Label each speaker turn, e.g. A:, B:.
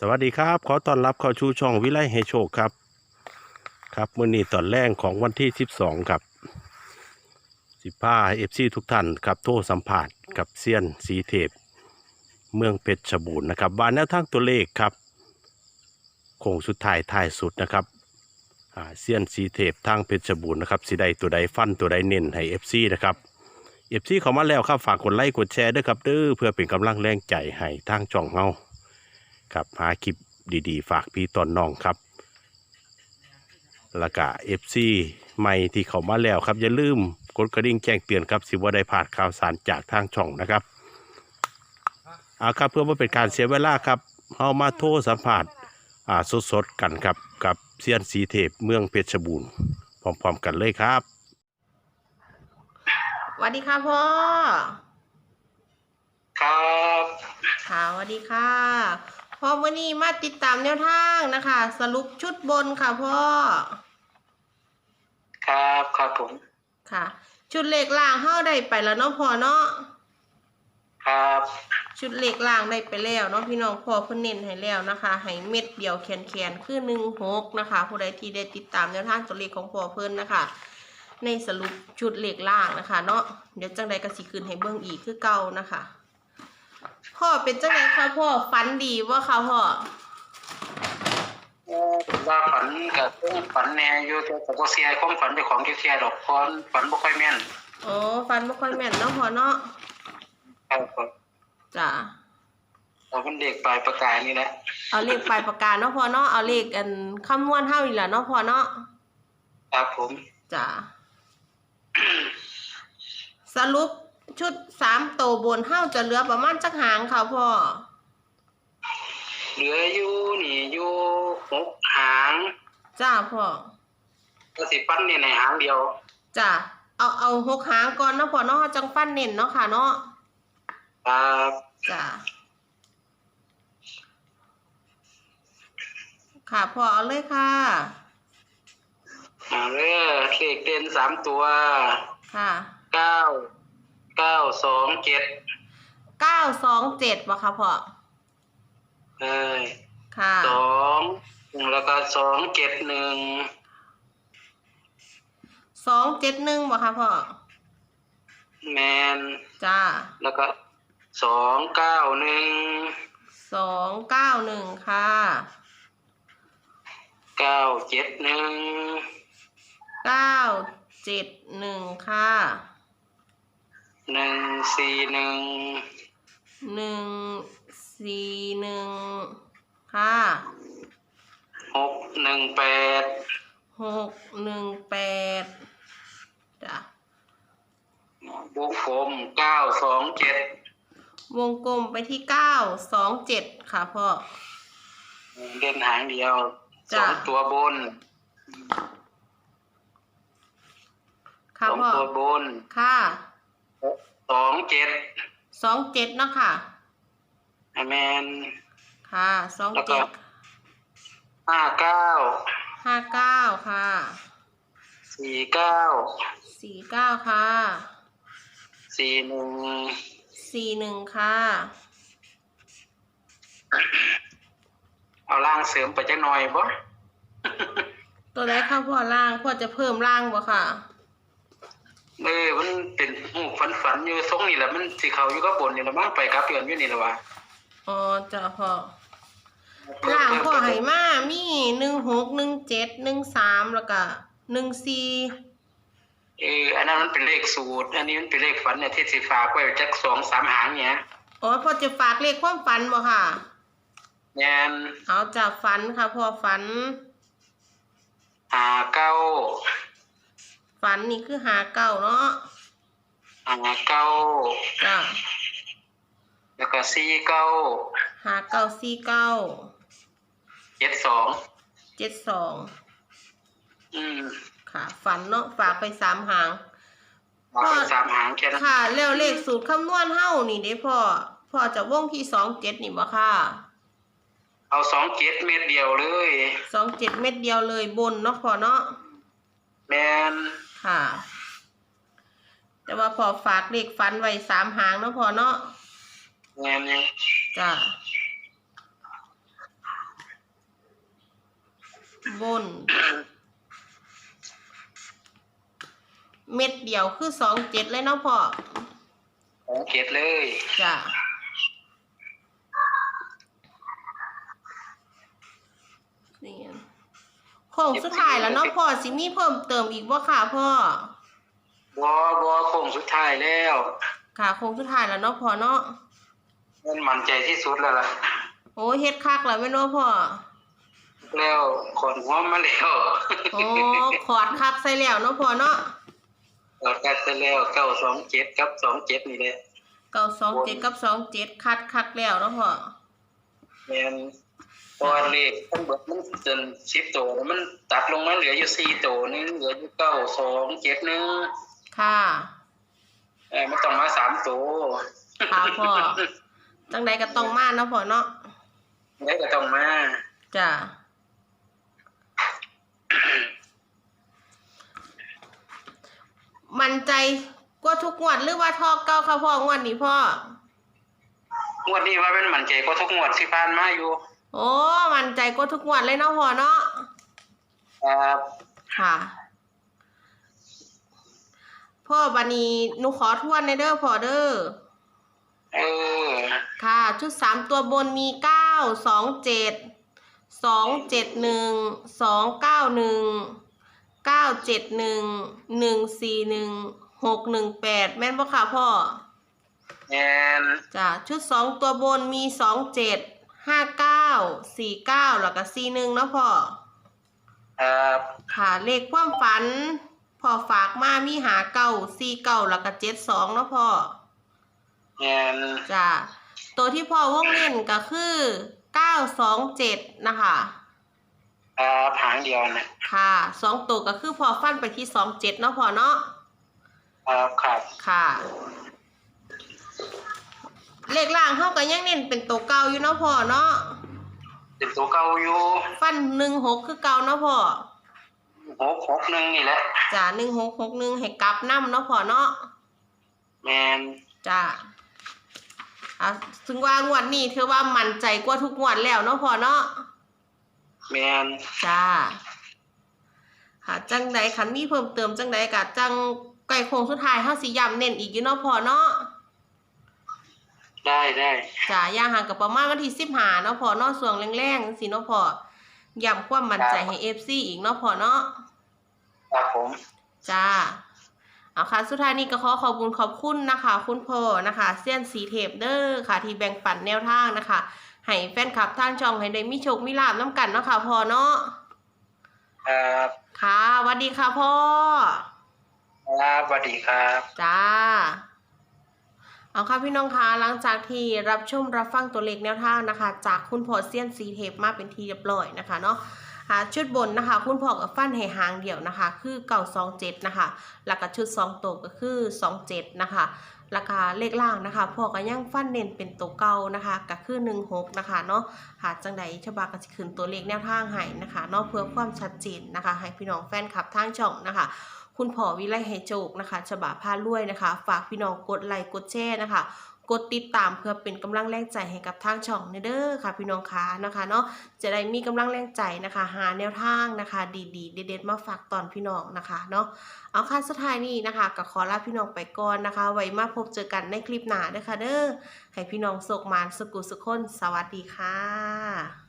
A: สวัสดีครับ ขอต้อนรับเข้าชูช่องวิไลให้โชคครับ ครับมื่อนี้ตอนแรกของวันที่ 12 ครับสิบ้าเอฟซีทุกท่านครับโทรสัมผัสกับเซียนสีเทพ เมืองเพชรบูรณ์นะครับวานแนวทางตัวเลขครับโค้งสุดท้ายท้ายสุดนะครับเซียนสีเทพทางเพชรบูรณ์นะครับสีใดตัวใดฟันตัวใดเน้นให้เอฟซีนะครับเอฟซีเข้ามาแล้วครับฝากกดไลค์กดแชร์ด้วยครับเด้อเพื่อเป็นกำลังแรงใจให้ทางช่องเฮา ครับหาคลิปดีๆ ฝากพี่ตอนน้องครับแล้วก็เอฟซีใหม่ที่เขามาแล้วครับ อย่าลืมกดกระดิ่งแจ้งเตือนครับ สิว่าได้ผ่านข่าวสารจากทางช่องนะครับเอาครับเพื่อว่าเป็นการเสียเวลาครับเฮามาโทรสัมผัสอ่าสดๆกันครับ กับเซียนสีเทพเมืองเพชรบูรณ์พร้อมๆกันเลยครับ
B: สวัสดีค่ะพ่อ
C: ครับ
B: ค่ะสวัสดีค่ะ พ่อวันนี้มาติดตามแนวทางนะคะ สรุปชุดบนค่ะพ่อ
C: ครับครับผม
B: ค่ะ ชุดเหล็กล่างเข้าได้ไปแล้วเนาะพ่อเนาะ
C: ครับ
B: ชุดเหล็กล่างได้ไปแล้วเนาะพี่น้องพ่อเพิ่นเน้นให้แล้วนะคะให้เม็ดเดียวแขนๆคือหนึ่งหกนะคะ ผู้ใดที่ได้ติดตามแนวทางตัวเลขของพ่อเพิ่นนะคะ ในสรุปชุดเหล็กล่างนะคะ เนาะเดี๋ยวจังใดก็สิขึ้นให้เบิ่งอีกคือเก่านะคะ พ่อเป็นจังไดคะพ่อฝันดีว่าคะพ่อ
C: ว่าฝันกับฝันแน่อยู่แต่ก็บ่เสียความฝันเป็นของที่เสียดอกเพราะฝันบ่ค่อยแม่น
B: อ๋อฟันไม่ค่อยแม่นเนาะพอเนาะ
C: ครับครับ
B: จ้ะ
C: เราเป็นเด็กปลายประกายนี่แหละ
B: เอาเลขปลายประกาศเนาะพอเนาะเอาเลขอันคำนวณเท่าอีกแหละเนาะพอเนาะ
C: ครับผม
B: จ้ะสรุป ชุดสามโตวบนเท่าจะเหลือประมาณจักหางค่ะพ่อ
C: เหลืออยู่นี่อยู่หกหาง
B: จ้าพ่อ
C: ก็สิปั้นนี่ในหางเดียว
B: จ้ะเอาเอาหกหางก่อนเนาะพอเนาะจังฟันเน้นเนาะค่ะเนาะ
C: ครับ
B: จ้ะค่ะพ่อเอาเลยค่ะ
C: อ่าเรือเลขเด่นสามตัว
B: ค่ะ
C: เก้า เก้าสองเจ็ด
B: เก้าสองเจ็ดวะค่ะพ่อ
C: เอ้ย
B: ค่ะ
C: สองแล้วก็สองเจ็ดหนึ่ง
B: สองเจ็ดหนึ่งวะค่ะพ่อ
C: แมน
B: จ้า
C: แล้วก็สองเก้าหนึ่ง
B: สองเก้าหนึ่งค่ะ
C: เก้าเจ็ดหนึ่ง
B: เก้าเจ็ดหนึ่งค่ะ
C: หนึ่งสี่หนึ่ง
B: หนึ่งสี่หนึ่งค่ะ
C: หกหนึ่งแปด
B: หกหนึ่งแปดจ้ะ
C: บุกผมเก้าสองเจ็ด
B: วงกลมไปที่เก้าสองเจ็ดค่ะพ่อ
C: เล่นหางเดียวส
B: จ้ะ
C: องตัวบน
B: ค่ะ
C: สอง
B: พ่อ
C: ตัวบน
B: ค่ะ
C: สองเจ็ด
B: สองเจ็ดเนาะค่ะ
C: แมน
B: ค่ะสอง
C: แล้วก็
B: เจ็ด
C: ห้าเก้า
B: ห้าเก้าค่ะ
C: สี่เก้า
B: สี่เก้าค่ะ
C: สี่หนึ่ง
B: สี่หนึ่งค่ะ
C: เอาล่างเสริมไปจักหน่อยบ่
B: ตัวแรกค่ะพ่อล่างพ่อจะเพิ่มล่างบ่ค่ะ
C: เออมันเป็นหูฝันฝันๆอยู่ทรงนี่แหละมันสีเขาอยู่ก็บนนี่แหละมั้งไปกลับเปลี่ยนอยู่นี่แหละวะ
B: อ๋อจ้ะพ่อล่างพ่อไหมามีหนึ่งหกหนึ่งเจ็ดหนึ่งสามแล้วก็หนึ่งสี่
C: เอออันนั้นมันเป็นเลขสูตร อันนี้มันเป็นเลขฝันเนี่ยที่สีฝากไว้จักสองสามหางเนี่ย
B: อ๋อพ่อจะฝากเลขความฝันบ่ค่ะ
C: แงน
B: เอาจากฝันค่ะพ่อฝัน
C: หาเก้า
B: ฝันนี่คือหาเก้าเนาะ
C: หาเก้า
B: จ้ะ
C: แล้วก็สี่เก้า
B: หาเก้าสี่เก้า
C: เจ็ดสอง
B: เจ็ดสอง
C: อืม
B: ค่ะ ฝันเนาะฝากไปสามหาง
C: ฝากไปสามหางแค่นั้น
B: ค่ะ แล้วเลขสูตรคำนวณเฮ้านี่เด้พ่อพ่อจะว่องที่สองเจ็ดนี่บ่ค่ะ
C: เอาสองเจ็ดเม็ดเดียวเลย
B: สองเจ็ดเม็ดเดียวเลยบนเนาะพ่อเนาะ
C: แมน
B: ค่ะ แต่ว่าพอฝากเลขฟันไว้สามหางเนาะพอเนาะ
C: งานนี้
B: จ้ะบน เม็ดเดียวคือสองเจ็ดเลยเนาะพ่อ
C: สองเจ็ดเลย
B: จ้ะ งสุดท้ายแล้วเนาะพ่อสิมีเพิ่มเติมอีกว่าค่ะพ่อ
C: วอบอโค้งสุดท้ายแล้ว
B: ค่ะโค้งสุดท้ายแล้วเนาะพ่อเนาะ
C: มันมั่นใจที่สุดแล้วล่ะ
B: โอ้เฮ็ดคักแล้วแม่นบ่พ่อ
C: แล้วขอนหัวมาแล้ว
B: โอ้ขอดคักใส่แล้วเนาะพ่อเนาะ
C: เรากัดไปแล้วเก้าสองเจ็ดกับสองเจ็ดนี่แหละ
B: เก้าสองเจ็ดกับสองเจ็ดคัดคักแล้วเนาะพ่อ
C: แมน ตอนเลขทั้งหมดมันจนสิบตัวแล้วมันตัดลงมาเหลืออยู่สี่ตัวนึงเหลืออยู่เก้าสองเจ็ดนึง
B: ค่ะ
C: เออมันต้องมาสามตัว
B: ค่ะพ่อจังใดก็ต้องมาเนาะพ่อเนาะ
C: แล้วก็ต้องมา
B: จ้ะมั่นใจกว่าทุกงวดหรือว่าทอเก้าค่ะพ่องวดนี้พ่อ
C: งวดนี้ว่าเป็นมั่นใจก็ทุกงวดที่ผ่านมาอยู่
B: โอ้ มั่นใจกว่าทุกงวดเลยเนาะพ่อเนาะ
C: ครับ
B: ค่ะ พ่อบันนี้หนูขอทวนในเด้อพ่อเด้อ
C: เออ
B: ค่ะ ชุดสามตัวบนมีเก้าสองเจ็ดสองเจ็ดหนึ่งสองเก้าหนึ่งเก้าเจ็ดหนึ่งหนึ่งสี่หนึ่งหกหนึ่งแปดแม่นปะค่ะพ่อ
C: แมน
B: จ้ะชุดสองตัวบนมีสองเจ็ด ห้าเก้าสี่เก้าแล้วก็สี่หนึ่งเนาะพ่อ
C: ครับ
B: ค่ะเลขความฝันพ่อฝากมามีหาเก้าสี่เก้าแล้วก็เจ็ดสองเนาะพ่อ
C: แมน
B: จ้ะตัวที่พ่อวงเล่นก็คือเก้าสองเจ็ดนะคะ
C: ครับหางเดียวนะ
B: ค่ะสองตัวก็คือพอฟันไปที่สองเจ็ดเนาะพอเนาะ
C: ครับครับ
B: ค่ะ เลขล่างเขาก็ยังเน้นเป็นตัวเก่าอยู่เนาะพอเนาะ
C: เป็นตัวเก่าอยู่
B: ฟันหนึ่งหกคือเก่าเนาะพอ
C: หกหกหนึ่งนี่แหละ
B: จ้ะหนึ่งหกหกหนึ่งให้กลับน้ำเนาะพอเนาะ
C: แมน
B: จ้ะอะถึงว่างวดนี้ถือว่ามั่นใจกว่าทุกงวดแล้วเนาะพอเนาะ
C: แมน
B: จ้าค่ะจังใดคันมีเพิ่มเติมจังใดกะจังไก่โคงสุดท้ายเฮาสิย้ำเน้นอีกอยู่เนาะพอเนาะ
C: ได้ได้
B: จ้าย่างห่างกับประมาณวันที่15เนาะพอเนาะส่วงแรงๆสิเนาะพอย้ำความมั่นใจให้ FC อีกเนาะพอเนาะ
C: ครับผม
B: จ้าเอาค่ะสุดท้ายนี้ก็ขอขอบคุณขอบคุณนะคะ คุณพ่อนะคะเซียนสีเทปเดอร์ค่ะ ที่แบ่งปันแนวทางนะคะให้แฟนคลับทางช่องให้ได้มีโชคมีลาบน้ำกันเนาะค่ะพอเนาะ
C: ครับ
B: ค่ะสวัสดีค่ะพ่อ
C: ครับสวัสดีครับ
B: จ้า เอาค่ะพี่น้องคะหลังจากที่รับชมรับฟังตัวเลขแนวทางนะคะ จากคุณพอเซียนซีเทปมาเป็นทีเรียบร้อยนะคะเนาะชุดบนนะคะ คุณพ่อกับฟันให้หางเดี่ยวนะคะ คือเก่าสองเจ็ดนะคะแล้วก็ชุดสองตัวก็คือสองเจ็ดนะคะ ราคาเลขล่างนะคะพ่อก็ยังฟันเน้นเป็นตัวเก่านะคะก็คือหนึ่งหกนะคะเนาะหาจังใดฉบาก็จะขึ้นตัวเลขแนวทางให้นะคะเนาะเพื่อความชัดเจนนะคะ ให้พี่น้องแฟนคลับทางช่องนะคะ คุณพ่อวิไลไหโจกนะคะฉบาพาลุวยนะคะ ฝากพี่น้องกดไลค์กดแชร์นะคะ กดติดตามเพื่อเป็นกำลังแรงใจให้กับทางช่องเด้อค่ะ พี่น้องคะนะคะเนาะจะได้มีกำลังแรงใจนะคะ หาแนวทางนะคะ ดีๆ เด็ดๆมาฝากตอนพี่น้องนะคะเนาะเอาค่ะสุดท้ายนี้นะคะก็ขอลาพี่น้องไปก่อนนะคะ ไว้มาพบเจอกันในคลิปหน้าเด้อค่ะเด้อให้พี่น้องโศกมานสกุสุขคนสวัสดีค่ะ